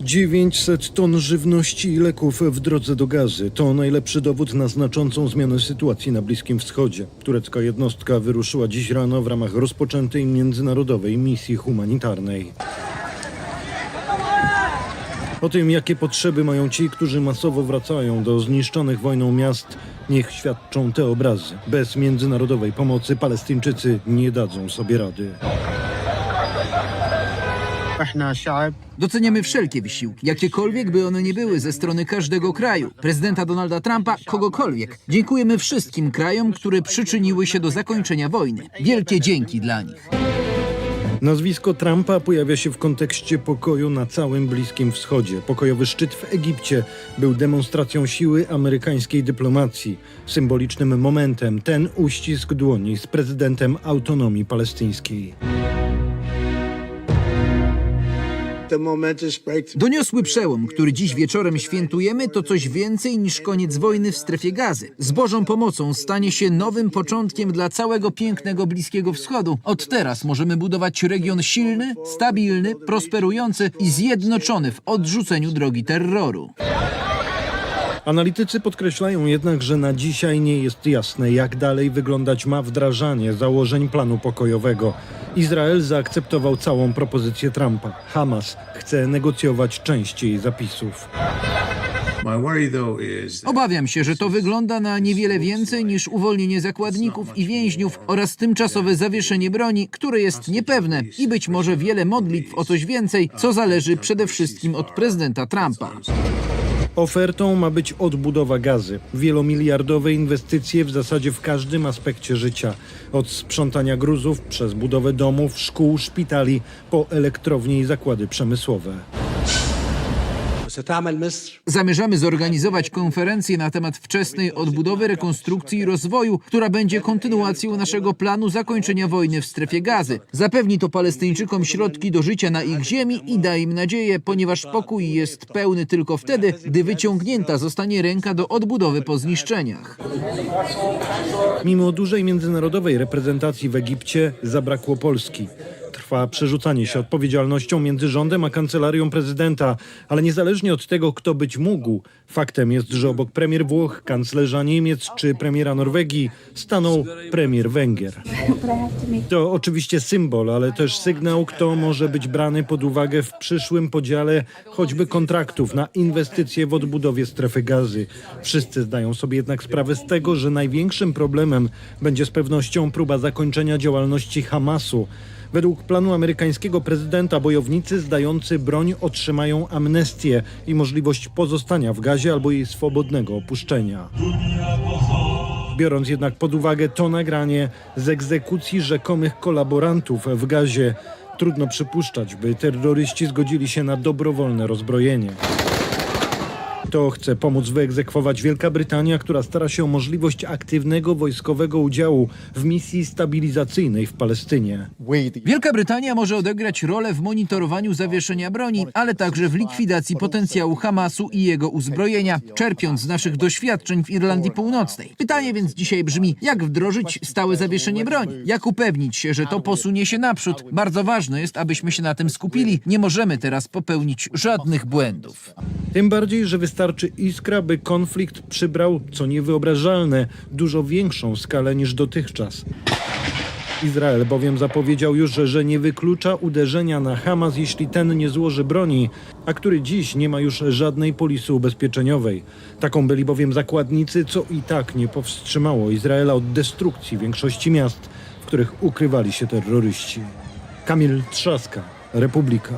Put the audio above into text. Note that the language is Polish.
900 ton żywności i leków w drodze do gazy to najlepszy dowód na znaczącą zmianę sytuacji na Bliskim Wschodzie. Turecka jednostka wyruszyła dziś rano w ramach rozpoczętej międzynarodowej misji humanitarnej. O tym, jakie potrzeby mają ci, którzy masowo wracają do zniszczonych wojną miast, niech świadczą te obrazy. Bez międzynarodowej pomocy Palestyńczycy nie dadzą sobie rady. Doceniamy wszelkie wysiłki, jakiekolwiek by one nie były ze strony każdego kraju, prezydenta Donalda Trumpa, kogokolwiek. Dziękujemy wszystkim krajom, które przyczyniły się do zakończenia wojny. Wielkie dzięki dla nich. Nazwisko Trumpa pojawia się w kontekście pokoju na całym Bliskim Wschodzie. Pokojowy szczyt w Egipcie był demonstracją siły amerykańskiej dyplomacji. Symbolicznym momentem ten uścisk dłoni z prezydentem autonomii palestyńskiej. Doniosły przełom, który dziś wieczorem świętujemy, to coś więcej niż koniec wojny w strefie gazy. Z Bożą pomocą stanie się nowym początkiem dla całego pięknego Bliskiego Wschodu. Od teraz możemy budować region silny, stabilny, prosperujący i zjednoczony w odrzuceniu drogi terroru. Analitycy podkreślają jednak, że na dzisiaj nie jest jasne, jak dalej wyglądać ma wdrażanie założeń planu pokojowego. Izrael zaakceptował całą propozycję Trumpa. Hamas chce negocjować część jej zapisów. Obawiam się, że to wygląda na niewiele więcej niż uwolnienie zakładników i więźniów oraz tymczasowe zawieszenie broni, które jest niepewne i być może wiele modlitw o coś więcej, co zależy przede wszystkim od prezydenta Trumpa. Ofertą ma być odbudowa gazy. Wielomiliardowe inwestycje w zasadzie w każdym aspekcie życia. Od sprzątania gruzów przez budowę domów, szkół, szpitali, po elektrownie i zakłady przemysłowe. Zamierzamy zorganizować konferencję na temat wczesnej odbudowy, rekonstrukcji i rozwoju, która będzie kontynuacją naszego planu zakończenia wojny w strefie gazy. Zapewni to Palestyńczykom środki do życia na ich ziemi i da im nadzieję, ponieważ pokój jest pełny tylko wtedy, gdy wyciągnięta zostanie ręka do odbudowy po zniszczeniach. Mimo dużej międzynarodowej reprezentacji w Egipcie zabrakło Polski. Trwa przerzucanie się odpowiedzialnością między rządem a kancelarią prezydenta, ale niezależnie od tego, kto być mógł, faktem jest, że obok premier Włoch, kanclerza Niemiec czy premiera Norwegii stanął premier Węgier. To oczywiście symbol, ale też sygnał, kto może być brany pod uwagę w przyszłym podziale choćby kontraktów na inwestycje w odbudowie strefy gazy. Wszyscy zdają sobie jednak sprawę z tego, że największym problemem będzie z pewnością próba zakończenia działalności Hamasu. Według planu amerykańskiego prezydenta bojownicy zdający broń otrzymają amnestię i możliwość pozostania w gazie albo jej swobodnego opuszczenia. Biorąc jednak pod uwagę to nagranie z egzekucji rzekomych kolaborantów w gazie, trudno przypuszczać, by terroryści zgodzili się na dobrowolne rozbrojenie. To chce pomóc wyegzekwować Wielka Brytania, która stara się o możliwość aktywnego wojskowego udziału w misji stabilizacyjnej w Palestynie. Wielka Brytania może odegrać rolę w monitorowaniu zawieszenia broni, ale także w likwidacji potencjału Hamasu i jego uzbrojenia, czerpiąc z naszych doświadczeń w Irlandii Północnej. Pytanie więc dzisiaj brzmi, jak wdrożyć stałe zawieszenie broni? Jak upewnić się, że to posunie się naprzód? Bardzo ważne jest, abyśmy się na tym skupili. Nie możemy teraz popełnić żadnych błędów. Tym bardziej, że wystarczy iskra, by konflikt przybrał, co niewyobrażalne, dużo większą skalę niż dotychczas. Izrael bowiem zapowiedział już, że, że nie wyklucza uderzenia na Hamas, jeśli ten nie złoży broni, a który dziś nie ma już żadnej polisy ubezpieczeniowej. Taką byli bowiem zakładnicy, co i tak nie powstrzymało Izraela od destrukcji większości miast, w których ukrywali się terroryści. Kamil Trzaska, Republika.